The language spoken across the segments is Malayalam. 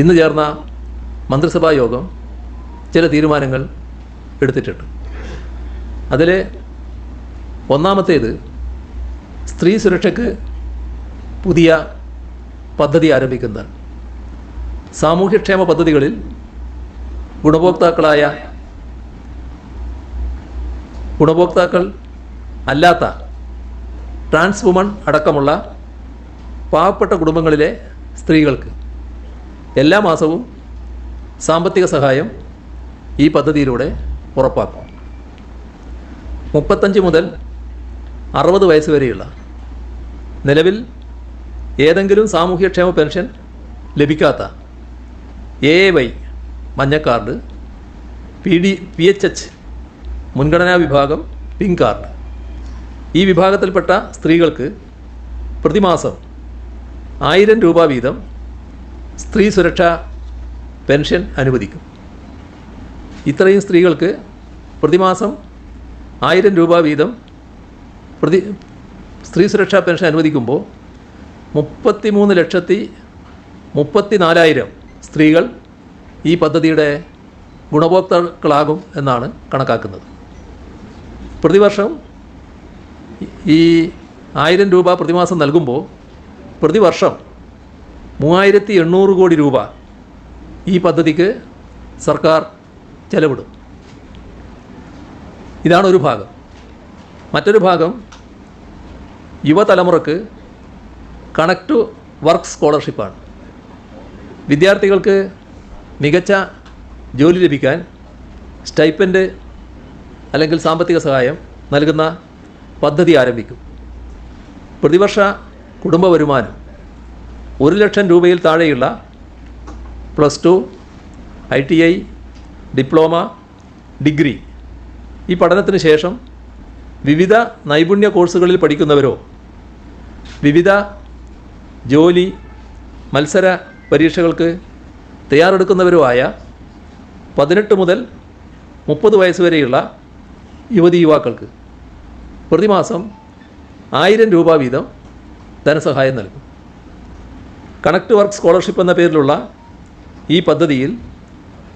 ഇന്ന് ചേർന്ന മന്ത്രിസഭാ യോഗം ചില തീരുമാനങ്ങൾ എടുത്തിട്ടുണ്ട്. അതിൽ ഒന്നാമത്തേത് സ്ത്രീ സുരക്ഷയ്ക്ക് പുതിയ പദ്ധതി ആരംഭിക്കുന്നതാണ്. സാമൂഹ്യക്ഷേമ പദ്ധതികളിൽ ഗുണഭോക്താക്കളായ ഗുണഭോക്താക്കൾ അല്ലാത്ത ട്രാൻസ് വുമൺ അടക്കമുള്ള പാവപ്പെട്ട കുടുംബങ്ങളിലെ സ്ത്രീകൾക്ക് എല്ലാ മാസവും സാമ്പത്തിക സഹായം ഈ പദ്ധതിയിലൂടെ ഉറപ്പാക്കും. മുപ്പത്തഞ്ച് മുതൽ അറുപത് വയസ്സ് വരെയുള്ള നിലവിൽ ഏതെങ്കിലും സാമൂഹ്യക്ഷേമ പെൻഷൻ ലഭിക്കാത്ത എ വൈ മഞ്ഞ card P D P H H മുൻഗണനാ വിഭാഗം പിങ്ക് കാർഡ്. ഈ വിഭാഗത്തിൽപ്പെട്ട സ്ത്രീകൾക്ക് പ്രതിമാസം ആയിരം രൂപ വീതം സ്ത്രീ സുരക്ഷ പെൻഷൻ അനുവദിക്കും. ഇത്രയും സ്ത്രീകൾക്ക് പ്രതിമാസം ആയിരം രൂപ വീതം പ്രതി സ്ത്രീ സുരക്ഷാ പെൻഷൻ അനുവദിക്കുമ്പോൾ മുപ്പത്തി മൂന്ന് ലക്ഷത്തി മുപ്പത്തി നാലായിരം സ്ത്രീകൾ ഈ പദ്ധതിയുടെ ഗുണഭോക്താക്കളാകും എന്നാണ് കണക്കാക്കുന്നത്. പ്രതിവർഷം ഈ ആയിരം രൂപ പ്രതിമാസം നൽകുമ്പോൾ പ്രതിവർഷം മൂവായിരത്തി എണ്ണൂറ് കോടി രൂപ ഈ പദ്ധതിക്ക് സർക്കാർ ചെലവിടും. ഇതാണ് ഒരു ഭാഗം. മറ്റൊരു ഭാഗം യുവതലമുറക്ക് കണക്ട് ടു വർക്ക് സ്കോളർഷിപ്പാണ്. വിദ്യാർത്ഥികൾക്ക് മികച്ച ജോലി ലഭിക്കാൻ സ്റ്റൈപ്പൻഡ് അല്ലെങ്കിൽ സാമ്പത്തിക സഹായം നൽകുന്ന പദ്ധതി ആരംഭിക്കും. പ്രതിവർഷ കുടുംബ വരുമാനം ഒരു ലക്ഷം രൂപയിൽ താഴെയുള്ള plus two I T I diploma degree. ഈ പഠനത്തിന് ശേഷം വിവിധ നൈപുണ്യ കോഴ്സുകളിൽ പഠിക്കുന്നവരോ വിവിധ ജോലി മത്സര പരീക്ഷകൾക്ക് തയ്യാറെടുക്കുന്നവരോ ആയ പതിനെട്ട് മുതൽ മുപ്പത് വയസ്സ് വരെയുള്ള യുവതി യുവാക്കൾക്ക് പ്രതിമാസം ആയിരം രൂപ വീതം ധനസഹായം നൽകും. കണക്ട് വർക്ക് സ്കോളർഷിപ്പ് എന്ന പേരിലുള്ള ഈ പദ്ധതിയിൽ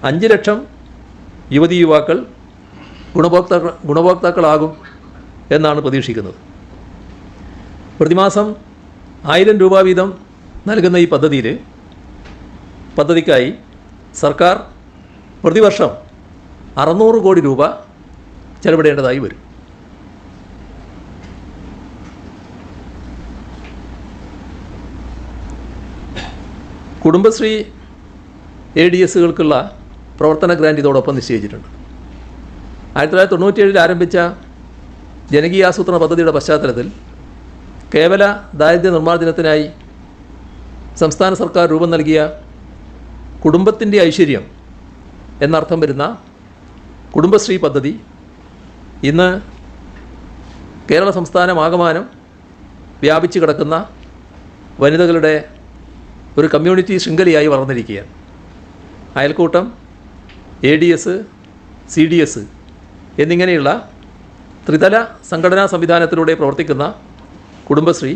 അഞ്ച് ലക്ഷം യുവതി യുവാക്കൾ ഗുണഭോക്താക്കൾ ഗുണഭോക്താക്കളാകും എന്നാണ് പ്രതീക്ഷിക്കുന്നത്. പ്രതിമാസം ആയിരം രൂപ വീതം നൽകുന്ന ഈ പദ്ധതിയിൽ പദ്ധതിക്കായി സർക്കാർ പ്രതിവർഷം അറുന്നൂറ് കോടി രൂപ ചെലവിടേണ്ടതായി വരും. കുടുംബശ്രീ എ ഡി എസുകൾക്കുള്ള പ്രവർത്തന ഗ്രാൻഡ് ഇതോടൊപ്പം നിശ്ചയിച്ചിട്ടുണ്ട്. ആയിരത്തി തൊള്ളായിരത്തി തൊണ്ണൂറ്റിയേഴിൽ ആരംഭിച്ച ജനകീയ ആസൂത്രണ പദ്ധതിയുടെ പശ്ചാത്തലത്തിൽ കേവല ദാരിദ്ര്യ നിർമ്മാർജനത്തിനായി സംസ്ഥാന സർക്കാർ രൂപം നൽകിയ കുടുംബത്തിന്റെ ഐശ്വര്യം എന്നർത്ഥം വരുന്ന കുടുംബശ്രീ പദ്ധതി ഇന്ന് കേരള സംസ്ഥാനമാകമാനം വ്യാപിച്ചു കിടക്കുന്ന വനിതകളുടെ ഒരു കമ്മ്യൂണിറ്റി ശൃംഖലയായി വളർന്നിരിക്കുകയാണ്. അയൽക്കൂട്ടം A D S C D S എന്നിങ്ങനെയുള്ള ത്രിതല സംഘടനാ സംവിധാനത്തിലൂടെ പ്രവർത്തിക്കുന്ന കുടുംബശ്രീ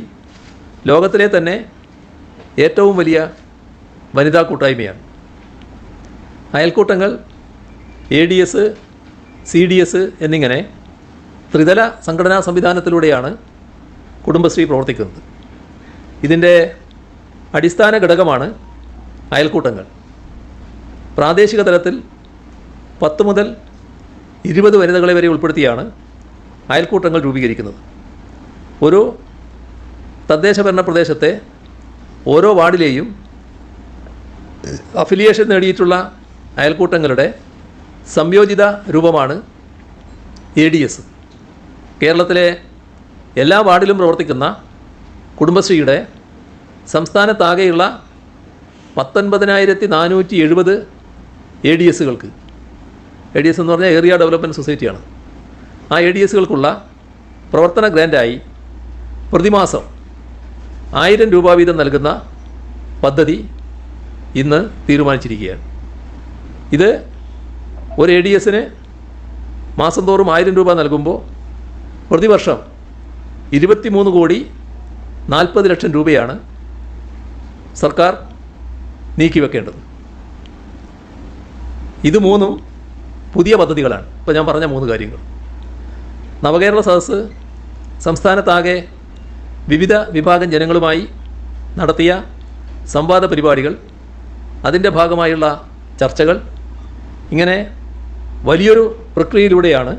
ലോകത്തിലെ തന്നെ ഏറ്റവും വലിയ വനിതാ കൂട്ടായ്മയാണ്. അയൽക്കൂട്ടങ്ങൾ A D S C D S എന്നിങ്ങനെ ത്രിതല സംഘടനാ സംവിധാനത്തിലൂടെയാണ് കുടുംബശ്രീ പ്രവർത്തിക്കുന്നത്. ഇതിന്റെ അടിസ്ഥാന ഘടകമാണ് അയൽക്കൂട്ടങ്ങൾ. പ്രാദേശിക തലത്തിൽ പത്ത് മുതൽ ഇരുപത് വനിതകളെ വരെ ഉൾപ്പെടുത്തിയാണ് അയൽക്കൂട്ടങ്ങൾ രൂപീകരിക്കുന്നത്. ഒരു തദ്ദേശഭരണ പ്രദേശത്തെ ഓരോ വാർഡിലെയും അഫിലിയേഷൻ നേടിയിട്ടുള്ള അയൽക്കൂട്ടങ്ങളുടെ സംയോജിത രൂപമാണ് എ ഡി എസ് കേരളത്തിലെ എല്ലാ വാർഡിലും പ്രവർത്തിക്കുന്ന കുടുംബശ്രീയുടെ സംസ്ഥാനത്താകെയുള്ള പത്തൊൻപതിനായിരത്തി നാനൂറ്റി എഴുപത് എ ഡി എസുകൾക്ക് എ ഡി എസ് എന്ന് പറഞ്ഞാൽ ഏരിയ ഡെവലപ്മെന്റ് സൊസൈറ്റിയാണ് ആ എ ഡി എസുകൾക്കുള്ള പ്രവർത്തന ഗ്രാൻഡായി പ്രതിമാസം ആയിരം രൂപ വീതം നൽകുന്ന പദ്ധതി ഇന്ന് തീരുമാനിച്ചിരിക്കുകയാണ്. ഇത് ഒരു എ ഡി എസിന് മാസം തോറും ആയിരം രൂപ നൽകുമ്പോൾ പ്രതിവർഷം ഇരുപത്തിമൂന്ന് കോടി നാൽപ്പത് ലക്ഷം രൂപയാണ് സർക്കാർ നീക്കിവെക്കേണ്ടത്. ഇത് മൂന്നും പുതിയ പദ്ധതികളാണ്. ഇപ്പോൾ ഞാൻ പറഞ്ഞ മൂന്ന് കാര്യങ്ങൾ. നവകേരള സദസ്സ് സംസ്ഥാനത്താകെ വിവിധ വിഭാഗം ജനങ്ങളുമായി നടത്തിയ സംവാദ പരിപാടികൾ അതിന്റെ ഭാഗമായുള്ള ചർച്ചകൾ ഇങ്ങനെ വലിയൊരു പ്രക്രിയയിലൂടെയാണ്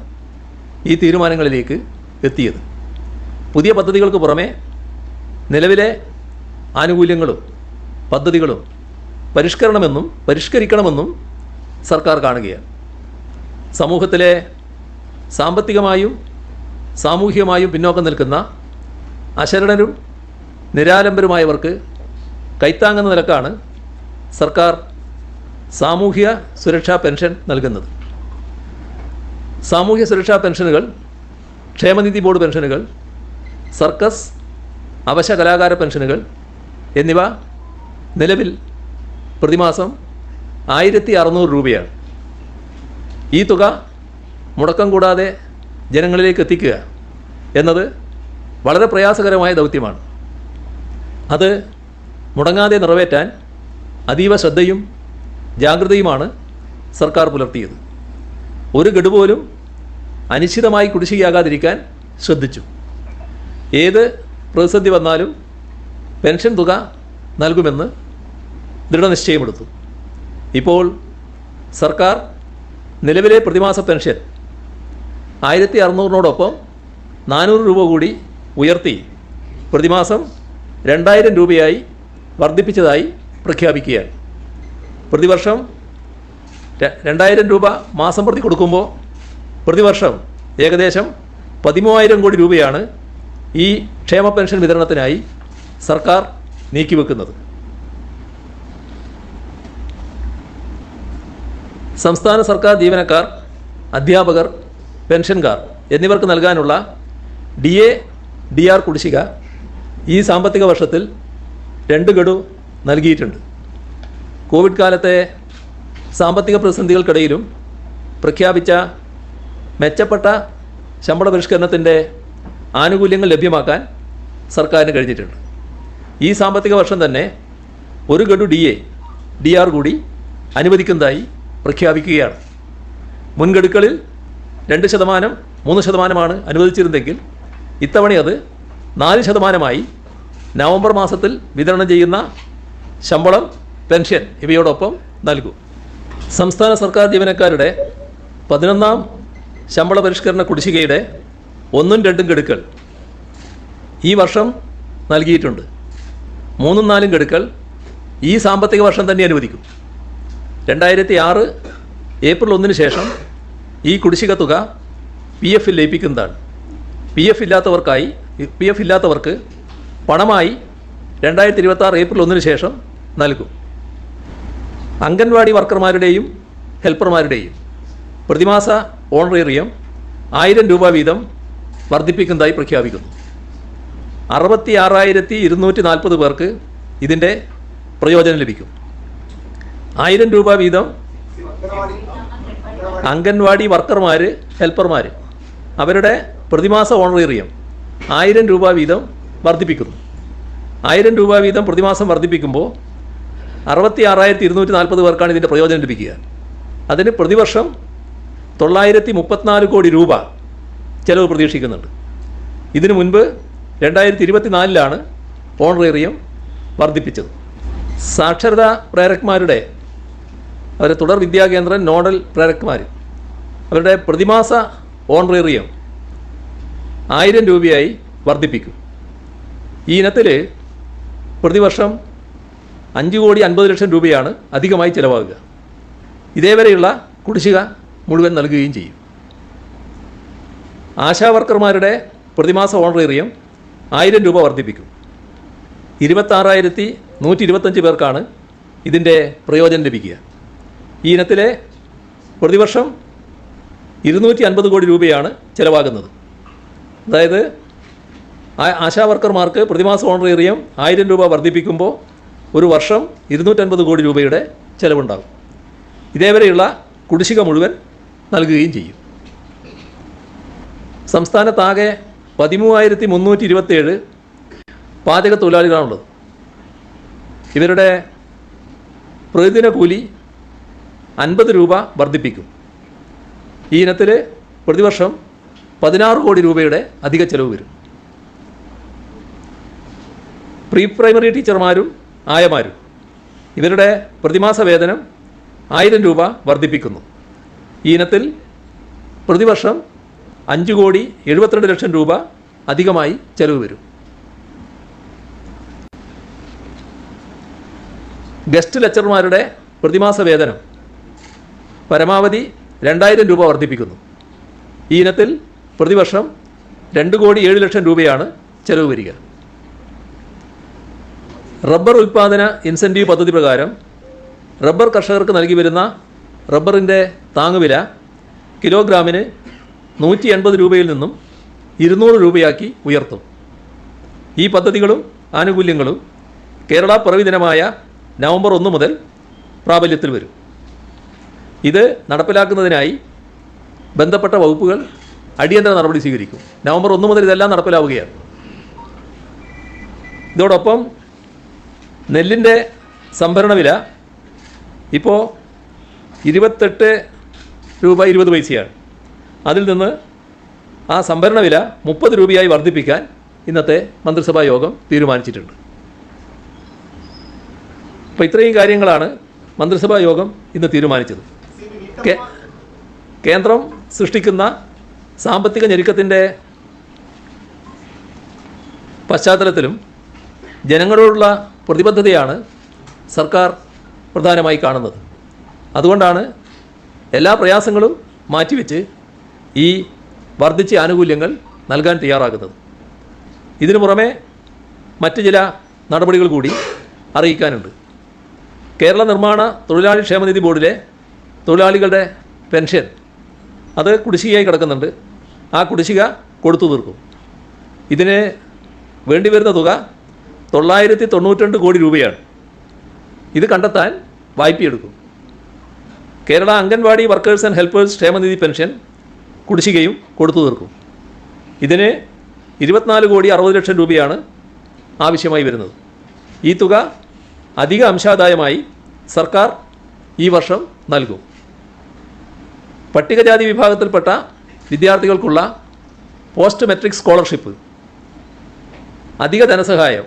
ഈ തീരുമാനങ്ങളിലേക്ക് എത്തിയത്. പുതിയ പദ്ധതികൾക്ക് പുറമെ നിലവിലെ ആനുകൂല്യങ്ങളും പദ്ധതികളും പരിഷ്കരണമെന്നും പരിഷ്കരിക്കണമെന്നും സർക്കാർ കാണുകയാണ്. സമൂഹത്തിലെ സാമ്പത്തികമായും സാമൂഹികമായും പിന്നോക്കം നിൽക്കുന്ന അശരണരും നിരാലംബരുമായവർക്ക് കൈത്താങ്ങുന്ന നിലക്കാണ് സർക്കാർ സാമൂഹ്യ സുരക്ഷാ പെൻഷൻ നൽകുന്നത്. സാമൂഹ്യ സുരക്ഷാ പെൻഷനുകൾ ക്ഷേമനിധി ബോർഡ് പെൻഷനുകൾ സർക്കസ് അവശ കലാകാര പെൻഷനുകൾ എന്നിവ നിലവിൽ പ്രതിമാസം ആയിരത്തി അറുന്നൂറ് രൂപയാണ്. ഈ തുക മുടക്കം കൂടാതെ ജനങ്ങളിലേക്ക് എത്തിക്കുക എന്നത് വളരെ പ്രയാസകരമായ ദൗത്യമാണ്. അത് മുടങ്ങാതെ നിറവേറ്റാൻ അതീവ ശ്രദ്ധയും ജാഗ്രതയുമാണ് സർക്കാർ പുലർത്തിയത്. ഒരു ഗഡു പോലും അനിശ്ചിതമായി കുടിശ്ശികയാകാതിരിക്കാൻ ശ്രദ്ധിച്ചു. ഏത് പ്രതിസന്ധി വന്നാലും പെൻഷൻ തുക നൽകുമെന്ന് ദൃഢനിശ്ചയമെടുത്തു. ഇപ്പോൾ സർക്കാർ നിലവിലെ പ്രതിമാസ പെൻഷൻ ആയിരത്തി അറുന്നൂറിനോടൊപ്പം നാനൂറ് രൂപ കൂടി ഉയർത്തി പ്രതിമാസം രണ്ടായിരം രൂപയായി വർദ്ധിപ്പിച്ചതായി പ്രഖ്യാപിക്കുകയാണ്. പ്രതിവർഷം രണ്ടായിരം രൂപ മാസം പ്രതി കൊടുക്കുമ്പോൾ പ്രതിവർഷം ഏകദേശം പതിമൂവായിരം കോടി രൂപയാണ് ഈ ക്ഷേമ പെൻഷൻ വിതരണത്തിനായി സർക്കാർ നീക്കിവെക്കുന്നത്. സംസ്ഥാന സർക്കാർ ജീവനക്കാർ അധ്യാപകർ പെൻഷൻകാർ എന്നിവർക്ക് നൽകാനുള്ള ഡി എ ഡി ആർ കുടിശ്ശിക ഈ സാമ്പത്തിക വർഷത്തിൽ രണ്ട് ഗഡു നൽകിയിട്ടുണ്ട്. കോവിഡ് കാലത്തെ സാമ്പത്തിക പ്രതിസന്ധികൾക്കിടയിലും പ്രഖ്യാപിച്ച മെച്ചപ്പെട്ട ശമ്പള പരിഷ്കരണത്തിന്റെ ആനുകൂല്യങ്ങൾ ലഭ്യമാക്കാൻ സർക്കാരിന് കഴിഞ്ഞിട്ടുണ്ട്. ഈ സാമ്പത്തിക വർഷം തന്നെ ഒരു ഗഡു ഡി എ ഡി ആർ കൂടി അനുവദിക്കുന്നതായി പ്രഖ്യാപിക്കുകയാണ്. മുൻഗഡുക്കളിൽ രണ്ട് ശതമാനം മൂന്ന് ശതമാനമാണ് അനുവദിച്ചിരുന്നെങ്കിൽ ഇത്തവണ അത് നാല് ശതമാനമായി നവംബർ മാസത്തിൽ വിതരണം ചെയ്യുന്ന ശമ്പളം പെൻഷൻ ഇവയോടൊപ്പം നൽകും. സംസ്ഥാന സർക്കാർ ജീവനക്കാരുടെ പതിനൊന്നാം ശമ്പള പരിഷ്കരണ കുടിശ്ശികയുടെ ഒന്നും രണ്ടും ഗഡുക്കൾ ഈ വർഷം നൽകിയിട്ടുണ്ട്. മൂന്നും നാലും ഗഡുക്കൾ ഈ സാമ്പത്തിക വർഷം തന്നെ അനുവദിക്കും. രണ്ടായിരത്തി ആറ് ഏപ്രിൽ ഒന്നിന് ശേഷം ഈ കുടിശ്ശിക തുക പി എഫിൽ ലയിപ്പിക്കുന്നതാണ്. പി എഫ് ഇല്ലാത്തവർക്കായി പി എഫ് ഇല്ലാത്തവർക്ക് പണമായി രണ്ടായിരത്തി ഇരുപത്തി ആറ് ഏപ്രിൽ ഒന്നിന് ശേഷം നൽകും. അംഗൻവാടി വർക്കർമാരുടെയും ഹെൽപ്പർമാരുടെയും പ്രതിമാസ ഓണറേറിയം ആയിരം രൂപ വീതം വർദ്ധിപ്പിക്കുന്നതായി പ്രഖ്യാപിക്കുന്നു. അറുപത്തി ആറായിരത്തി ഇരുന്നൂറ്റി നാൽപ്പത് പേർക്ക് ഇതിന്റെ പ്രയോജനം ലഭിക്കും. ആയിരം രൂപ വീതം. അംഗൻവാടി വർക്കർമാർ ഹെൽപ്പർമാർ അവരുടെ പ്രതിമാസ ഓണറേറിയം ആയിരം രൂപ വീതം വർദ്ധിപ്പിക്കുന്നു. ആയിരം രൂപ വീതം പ്രതിമാസം വർദ്ധിപ്പിക്കുമ്പോൾ അറുപത്തി ആറായിരത്തി ഇരുന്നൂറ്റി നാൽപ്പത് പേർക്കാണ് ഇതിന്റെ പ്രയോജനം ലഭിക്കുക. അതിന് പ്രതിവർഷം തൊള്ളായിരത്തി മുപ്പത്തിനാല് കോടി രൂപ ചെലവ് പ്രതീക്ഷിക്കുന്നുണ്ട്. ഇതിനു മുൻപ് രണ്ടായിരത്തി ഇരുപത്തിനാലിലാണ് ഓണറേറിയം വർദ്ധിപ്പിച്ചത്. സാക്ഷരതാ പ്രേരക്മാരുടെ അവരെ തുടർ വിദ്യാകേന്ദ്രം നോഡൽ പ്രേരക്മാർ അവരുടെ പ്രതിമാസ ഓൺറേറിയം ആയിരം രൂപയായി വർദ്ധിപ്പിക്കും. ഈ ഇനത്തിൽ പ്രതിവർഷം അഞ്ച് കോടി അൻപത് ലക്ഷം രൂപയാണ് അധികമായി ചിലവാകുക. ഇതേവരെയുള്ള കുടിശ്ശിക മുഴുവൻ നൽകുകയും ചെയ്യും. ആശാവർക്കർമാരുടെ പ്രതിമാസ ഓൺറേറിയം ആയിരം രൂപ വർദ്ധിപ്പിക്കും. ഇരുപത്താറായിരത്തി നൂറ്റി ഇരുപത്തഞ്ച് പേർക്കാണ് ഇതിന്റെ പ്രയോജനം ലഭിക്കുക. ഈ ഇനത്തിലെ പ്രതിവർഷം ഇരുന്നൂറ്റി അൻപത് കോടി രൂപയാണ് ചിലവാകുന്നത്. അതായത് ആശാ വർക്കർമാർക്ക് പ്രതിമാസ ഓണറേറിയം ആയിരം രൂപ വർദ്ധിപ്പിക്കുമ്പോൾ ഒരു വർഷം ഇരുന്നൂറ്റൻപത് കോടി രൂപയുടെ ചിലവുണ്ടാകും. ഇതേവരെയുള്ള കുടിശ്ശിക മുഴുവൻ നൽകുകയും ചെയ്യും. സംസ്ഥാനത്താകെ പതിമൂവായിരത്തി മുന്നൂറ്റി ഇരുപത്തേഴ് പാചക തൊഴിലാളികളാണുള്ളത് ഇവരുടെ പ്രതിദിന കൂലി അൻപത് രൂപ വർദ്ധിപ്പിക്കും. ഈ ഇനത്തിൽ പ്രതിവർഷം പതിനാറ് കോടി രൂപയുടെ അധിക ചെലവ് വരും. പ്രീ പ്രൈമറി ടീച്ചർമാരും ആയമാരും ഇവരുടെ പ്രതിമാസ വേതനം ആയിരം രൂപ വർദ്ധിപ്പിക്കുന്നു. ഈ ഇനത്തിൽ പ്രതിവർഷം അഞ്ച് കോടി എഴുപത്തിരണ്ട് ലക്ഷം രൂപ അധികമായി ചെലവ് വരും. ഗസ്റ്റ് ലെക്ചർമാരുടെ പ്രതിമാസ വേതനം പരമാവധി രണ്ടായിരം രൂപ വർദ്ധിപ്പിക്കുന്നു. ഈ ഇനത്തിൽ പ്രതിവർഷം രണ്ട് കോടി ഏഴ് ലക്ഷം രൂപയാണ് ചെലവ് വരിക. റബ്ബർ ഉൽപ്പാദന ഇൻസെന്റീവ് പദ്ധതി പ്രകാരം റബ്ബർ കർഷകർക്ക് നൽകി വരുന്ന റബ്ബറിന്റെ താങ്ങുവില കിലോഗ്രാമിന് നൂറ്റി എൺപത് രൂപയിൽ നിന്നും ഇരുന്നൂറ് രൂപയാക്കി ഉയർത്തും. ഈ പദ്ധതികളും ആനുകൂല്യങ്ങളും കേരള പിറവി ദിനമായ നവംബർ ഒന്ന് മുതൽ പ്രാബല്യത്തിൽ വരും. ഇത് നടപ്പിലാക്കുന്നതിനായി ബന്ധപ്പെട്ട വകുപ്പുകൾ അടിയന്തര നടപടി സ്വീകരിക്കും. നവംബർ ഒന്ന് മുതൽ ഇതെല്ലാം നടപ്പിലാവുകയാണ്. ഇതോടൊപ്പം നെല്ലിന്റെ സംഭരണ വില ഇപ്പോൾ ഇരുപത്തെട്ട് രൂപ ഇരുപത് പൈസയാണ്. അതിൽ നിന്ന് ആ സംഭരണ വില മുപ്പത് രൂപയായി വർദ്ധിപ്പിക്കാൻ ഇന്നത്തെ മന്ത്രിസഭാ യോഗം തീരുമാനിച്ചിട്ടുണ്ട്. അപ്പോൾ ഇത്രയും കാര്യങ്ങളാണ് മന്ത്രിസഭാ യോഗം ഇന്ന് തീരുമാനിച്ചത്. കേന്ദ്രം സൃഷ്ടിക്കുന്ന സാമ്പത്തിക ഞെരുക്കത്തിന്റെ പശ്ചാത്തലത്തിലും ജനങ്ങളോടുള്ള പ്രതിബദ്ധതയാണ് സർക്കാർ പ്രധാനമായി കാണുന്നത്. അതുകൊണ്ടാണ് എല്ലാ പ്രയാസങ്ങളും മാറ്റിവെച്ച് ഈ വർദ്ധിച്ച ആനുകൂല്യങ്ങൾ നൽകാൻ തയ്യാറാകുന്നത്. ഇതിനു പുറമെ മറ്റ് ചില നടപടികൾ കൂടി അറിയിക്കാനുണ്ട്. കേരള നിർമ്മാണ തൊഴിലാളി ക്ഷേമനിധി ബോർഡിലെ തൊഴിലാളികളുടെ പെൻഷൻ. അത് കുടിശ്ശികയായി കിടക്കുന്നുണ്ട്. ആ കുടിശ്ശിക കൊടുത്തു തീർക്കും. ഇതിന് വേണ്ടി വരുന്ന തുക തൊള്ളായിരത്തി തൊണ്ണൂറ്റിരണ്ട് കോടി രൂപയാണ്. ഇത് കണ്ടെത്താൻ വായ്പയെടുക്കും. Kerala anganwadi workers and helpers ക്ഷേമനിധി പെൻഷൻ കുടിശ്ശികയും കൊടുത്തു തീർക്കും. ഇതിന് ഇരുപത്തിനാല് കോടി അറുപത് ലക്ഷം രൂപയാണ് ആവശ്യമായി വരുന്നത്. ഈ തുക അധിക അംശാദായമായി സർക്കാർ ഈ വർഷം നൽകും. പട്ടികജാതി വിഭാഗത്തിൽപ്പെട്ട വിദ്യാർത്ഥികൾക്കുള്ള പോസ്റ്റ് മെട്രിക് സ്കോളർഷിപ്പ് അധിക ധനസഹായം.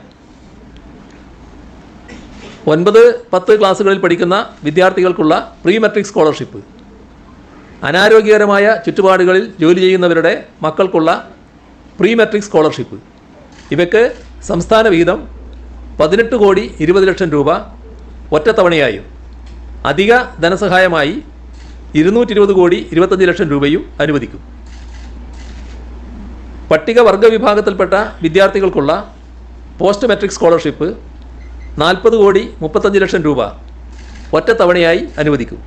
ഒൻപത് പത്ത് ക്ലാസ്സുകളിൽ പഠിക്കുന്ന വിദ്യാർത്ഥികൾക്കുള്ള പ്രീ മെട്രിക് സ്കോളർഷിപ്പ്. അനാരോഗ്യകരമായ ചുറ്റുപാടുകളിൽ ജോലി ചെയ്യുന്നവരുടെ മക്കൾക്കുള്ള പ്രീ മെട്രിക് സ്കോളർഷിപ്പ്. ഇവയ്ക്ക് സംസ്ഥാന വീതം പതിനെട്ട് കോടി ഇരുപത് ലക്ഷം രൂപ ഒറ്റത്തവണയായും അധിക ധനസഹായമായി ഇരുന്നൂറ്റി ഇരുപത് കോടി ഇരുപത്തഞ്ച് ലക്ഷം രൂപയും അനുവദിക്കും. പട്ടികവർഗ വിഭാഗത്തിൽപ്പെട്ട വിദ്യാർത്ഥികൾക്കുള്ള പോസ്റ്റ് മെട്രിക് സ്കോളർഷിപ്പ് നാൽപ്പത് കോടി മുപ്പത്തഞ്ച് ലക്ഷം രൂപ ഒറ്റത്തവണയായി അനുവദിക്കും.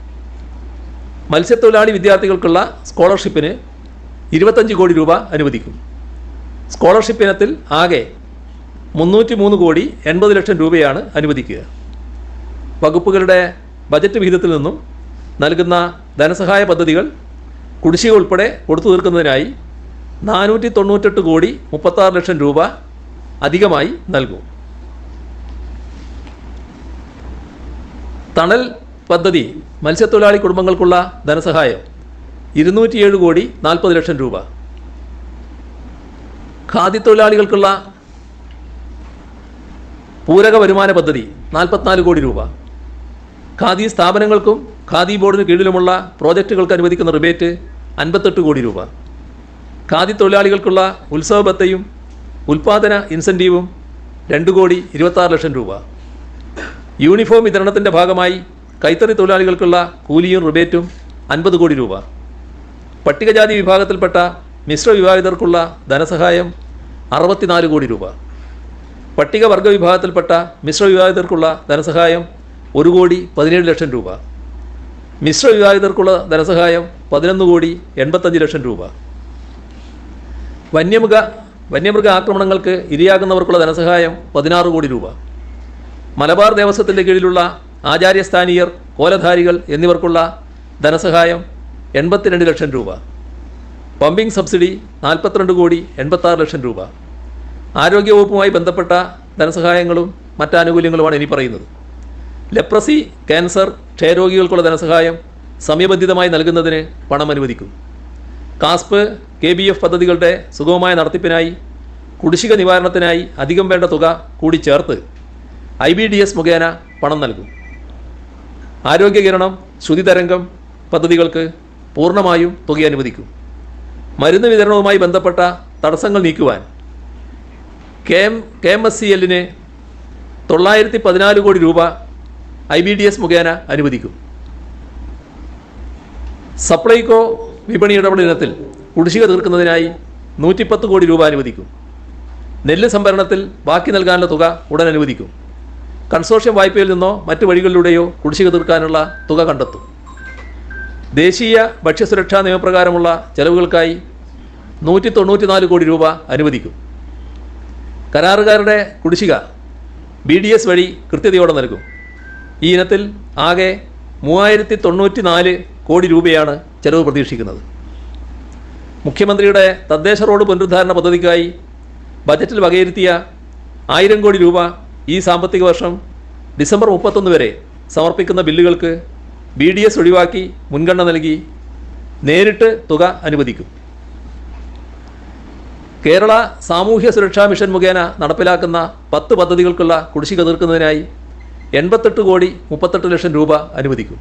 മത്സ്യത്തൊഴിലാളി വിദ്യാർത്ഥികൾക്കുള്ള സ്കോളർഷിപ്പിന് ഇരുപത്തഞ്ച് കോടി രൂപ അനുവദിക്കും. സ്കോളർഷിപ്പ് ഇനത്തിൽ ആകെ മുന്നൂറ്റി മൂന്ന് കോടി എൺപത് ലക്ഷം രൂപയാണ് അനുവദിക്കുക. വകുപ്പുകളുടെ ബജറ്റ് വിഹിതത്തിൽ നിന്നും നൽകുന്ന ധനസഹായ പദ്ധതികൾ കുടിശ്ശിക ഉൾപ്പെടെ കൊടുത്തു തീർക്കുന്നതിനായി നാനൂറ്റി തൊണ്ണൂറ്റെട്ട് കോടി മുപ്പത്താറ് ലക്ഷം രൂപ അധികമായി നൽകും. തണൽ പദ്ധതി മത്സ്യത്തൊഴിലാളി കുടുംബങ്ങൾക്കുള്ള ധനസഹായം ഇരുന്നൂറ്റിയേഴ് കോടി നാൽപ്പത് ലക്ഷം രൂപ. ഖാദി തൊഴിലാളികൾക്കുള്ള പൂരക വരുമാന പദ്ധതി നാൽപ്പത്തിനാല് കോടി രൂപ. ഖാദി സ്ഥാപനങ്ങൾക്കും ഖാദി ബോർഡിന് കീഴിലുമുള്ള പ്രോജക്റ്റുകൾക്ക് അനുവദിക്കുന്ന റിബേറ്റ് അൻപത്തെട്ട് കോടി രൂപ. ഖാദി തൊഴിലാളികൾക്കുള്ള ഉത്സവ ഭത്തയും ഉൽപാദന ഇൻസെന്റീവും രണ്ട് കോടി ഇരുപത്താറ് ലക്ഷം രൂപ. യൂണിഫോം വിതരണത്തിന്റെ ഭാഗമായി കൈത്തറി തൊഴിലാളികൾക്കുള്ള കൂലിയും റിബേറ്റും അൻപത് കോടി രൂപ. പട്ടികജാതി വിഭാഗത്തിൽപ്പെട്ട മിശ്ര വിവാഹിതർക്കുള്ള ധനസഹായം അറുപത്തിനാല് കോടി രൂപ. പട്ടികവർഗ വിഭാഗത്തിൽപ്പെട്ട മിശ്ര വിവാഹിതർക്കുള്ള ധനസഹായം ഒരു കോടി പതിനേഴ് ലക്ഷം രൂപ. മിശ്ര വിവാഹിതർക്കുള്ള ധനസഹായം പതിനൊന്ന് കോടി എൺപത്തഞ്ച് ലക്ഷം രൂപ. വന്യമൃഗ വന്യമൃഗ ആക്രമണങ്ങൾക്ക് ഇരയാകുന്നവർക്കുള്ള ധനസഹായം പതിനാറ് കോടി രൂപ. മലബാർ ദേവസ്വത്തിന്റെ കീഴിലുള്ള ആചാര്യസ്ഥാനീയർ കോലധാരികൾ എന്നിവർക്കുള്ള ധനസഹായം എൺപത്തിരണ്ട് ലക്ഷം രൂപ. പമ്പിംഗ് സബ്സിഡി നാൽപ്പത്തിരണ്ട് കോടി എൺപത്താറ് ലക്ഷം രൂപ. ആരോഗ്യവകുപ്പുമായി ബന്ധപ്പെട്ട ധനസഹായങ്ങളും മറ്റാനുകൂല്യങ്ങളുമാണ് ഇനി പറയുന്നത്. ലെപ്രസി ക്യാൻസർ ക്ഷയരോഗികൾക്കുള്ള ധനസഹായം സമയബന്ധിതമായി നൽകുന്നതിന് പണം അനുവദിക്കും കാസ്പ് കെ ബി എഫ് പദ്ധതികളുടെ സുഗമമായ നടത്തിപ്പിനായി കുടിശ്ശിക നിവാരണത്തിനായി അധികം വേണ്ട തുക കൂടി ചേർത്ത് ഐ ബി ഡി എസ് മുഖേന പണം നൽകും. ആരോഗ്യകിരണം ശ്രുതിതരംഗം പദ്ധതികൾക്ക് പൂർണമായും തുക അനുവദിക്കും. മരുന്ന് വിതരണവുമായി ബന്ധപ്പെട്ട തടസ്സങ്ങൾ നീക്കുവാൻ K M K M S C എല്ലിന് തൊള്ളായിരത്തി പതിനാല് കോടി രൂപ ഐ ബി ഡി എസ് മുഖേന അനുവദിക്കും. സപ്ലൈകോ വിപണി ഇടപെടൽ ഇനത്തിൽ കുടിശ്ശിക തീർക്കുന്നതിനായി നൂറ്റിപ്പത്ത് കോടി രൂപ അനുവദിക്കും. നെല്ല് സംഭരണത്തിൽ ബാക്കി നൽകാനുള്ള തുക ഉടൻ അനുവദിക്കും. കൺസോർഷ്യം വായ്പയിൽ നിന്നോ മറ്റു വഴികളിലൂടെയോ കുടിശ്ശിക തീർക്കാനുള്ള തുക കണ്ടെത്തും. ദേശീയ ഭക്ഷ്യസുരക്ഷാ നിയമപ്രകാരമുള്ള ചെലവുകൾക്കായി നൂറ്റി തൊണ്ണൂറ്റിനാല് കോടി രൂപ അനുവദിക്കും. കരാറുകാരുടെ കുടിശ്ശിക ബി ഡി എസ് വഴി കൃത്യതയോടെ നൽകും. ഈ ഇനത്തിൽ ആകെ മൂവായിരത്തി തൊണ്ണൂറ്റി നാല് കോടി രൂപയാണ് ചെലവ് പ്രതീക്ഷിക്കുന്നത്. മുഖ്യമന്ത്രിയുടെ തദ്ദേശ റോഡ് പുനരുദ്ധാരണ പദ്ധതിക്കായി ബജറ്റിൽ വകയിരുത്തിയ ആയിരം കോടി രൂപ ഈ സാമ്പത്തിക വർഷം ഡിസംബർ മുപ്പത്തൊന്ന് വരെ സമർപ്പിക്കുന്ന ബില്ലുകൾക്ക് ബി ഡി എസ് ഒഴിവാക്കി മുൻഗണന നൽകി നേരിട്ട് തുക അനുവദിക്കും. കേരള സാമൂഹ്യ സുരക്ഷാ മിഷൻ മുഖേന നടപ്പിലാക്കുന്ന പത്ത് പദ്ധതികൾക്കുള്ള കുടിശ്ശിക തീർക്കുന്നതിനായി എൺപത്തെട്ട് കോടി മുപ്പത്തെട്ട് ലക്ഷം രൂപ അനുവദിക്കും.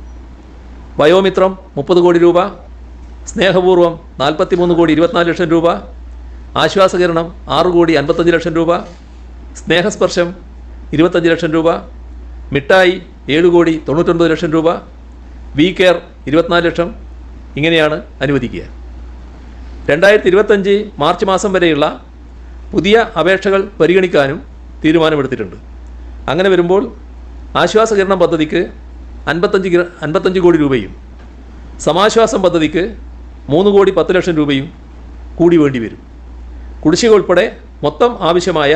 വയോമിത്രം മുപ്പത് കോടി രൂപ സ്നേഹപൂർവം നാൽപ്പത്തിമൂന്ന് കോടി ഇരുപത്തിനാല് ലക്ഷം രൂപ ആശ്വാസകിരണം ആറ് കോടി അൻപത്തഞ്ച് ലക്ഷം രൂപ സ്നേഹസ്പർശം ഇരുപത്തഞ്ച് ലക്ഷം രൂപ മിഠായി ഏഴ് കോടി തൊണ്ണൂറ്റൊൻപത് ലക്ഷം രൂപ വി കെയർ ഇരുപത്തിനാല് ലക്ഷം ഇങ്ങനെയാണ് അനുവദിക്കുക. രണ്ടായിരത്തി ഇരുപത്തഞ്ച് മാർച്ച് മാസം വരെയുള്ള പുതിയ അപേക്ഷകൾ പരിഗണിക്കാനും തീരുമാനമെടുത്തിട്ടുണ്ട്. അങ്ങനെ വരുമ്പോൾ ആശ്വാസകിരണം പദ്ധതിക്ക് അൻപത്തഞ്ച് അൻപത്തഞ്ച് കോടി രൂപയും സമാശ്വാസം പദ്ധതിക്ക് മൂന്ന് കോടി പത്ത് ലക്ഷം രൂപയും കൂടി വേണ്ടി വരും. കുടിശ്ശിക ഉൾപ്പെടെ മൊത്തം ആവശ്യമായ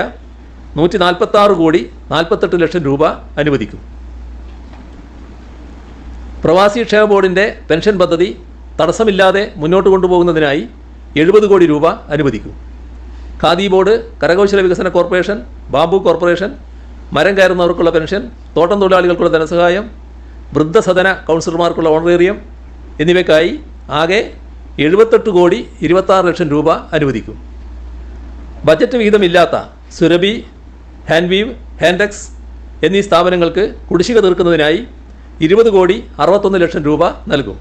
നൂറ്റി നാൽപ്പത്താറ് കോടി നാൽപ്പത്തെട്ട് ലക്ഷം രൂപ അനുവദിക്കും. പ്രവാസി ക്ഷേമ ബോർഡിന്റെ പെൻഷൻ പദ്ധതി തടസ്സമില്ലാതെ മുന്നോട്ട് കൊണ്ടുപോകുന്നതിനായി എഴുപത് കോടി രൂപ അനുവദിക്കും. ഖാദി ബോർഡ് കരകൗശല വികസന കോർപ്പറേഷൻ ബാബു കോർപ്പറേഷൻ മരം കയറുന്നവർക്കുള്ള പെൻഷൻ തോട്ടം തൊഴിലാളികൾക്കുള്ള ധനസഹായം വൃദ്ധസദന കൗൺസിലർമാർക്കുള്ള ഓണറേറിയം എന്നിവയ്ക്കായി ആകെ എഴുപത്തെട്ട് കോടി ഇരുപത്താറ് ലക്ഷം രൂപ അനുവദിക്കും. ബജറ്റ് വിഹിതമില്ലാത്ത സുരഭി ഹാൻഡ്വീവ് ഹാൻഡെക്സ് എന്നീ സ്ഥാപനങ്ങൾക്ക് കുടിശ്ശിക തീർക്കുന്നതിനായി ഇരുപത് കോടി അറുപത്തൊന്ന് ലക്ഷം രൂപ നൽകും.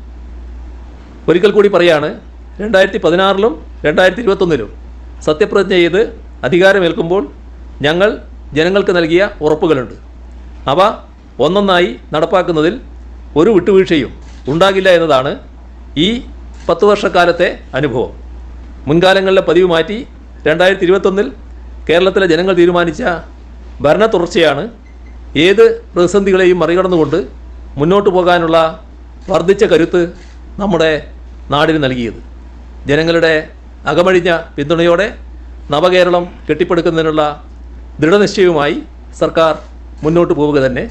ഒരിക്കൽ കൂടി പറയാണ് രണ്ടായിരത്തി പതിനാറിലും രണ്ടായിരത്തി ഇരുപത്തൊന്നിലും സത്യപ്രതിജ്ഞ ചെയ്ത് അധികാരമേൽക്കുമ്പോൾ ഞങ്ങൾ ജനങ്ങൾക്ക് നൽകിയ ഉറപ്പുകളുണ്ട്. അവ ഒന്നൊന്നായി നടപ്പാക്കുന്നതിൽ ഒരു വിട്ടുവീഴ്ചയും ഉണ്ടാകില്ല എന്നതാണ് ഈ പത്ത് വർഷക്കാലത്തെ അനുഭവം. മുൻകാലങ്ങളിലെ പതിവ് മാറ്റി രണ്ടായിരത്തി ഇരുപത്തൊന്നിൽ കേരളത്തിലെ ജനങ്ങൾ തീരുമാനിച്ച ഭരണ തുടർച്ചയാണ് ഏത് പ്രതിസന്ധികളെയും മറികടന്നുകൊണ്ട് മുന്നോട്ട് പോകാനുള്ള വർദ്ധിച്ച കരുത്ത് നമ്മുടെ നാടിന് നൽകിയത്. ജനങ്ങളുടെ അകമഴിഞ്ഞ പിന്തുണയോടെ നവകേരളം കെട്ടിപ്പടുക്കുന്നതിനുള്ള ദൃഢനിശ്ചയവുമായി സർക്കാർ മുന്നോട്ട് പോവുക തന്നെ.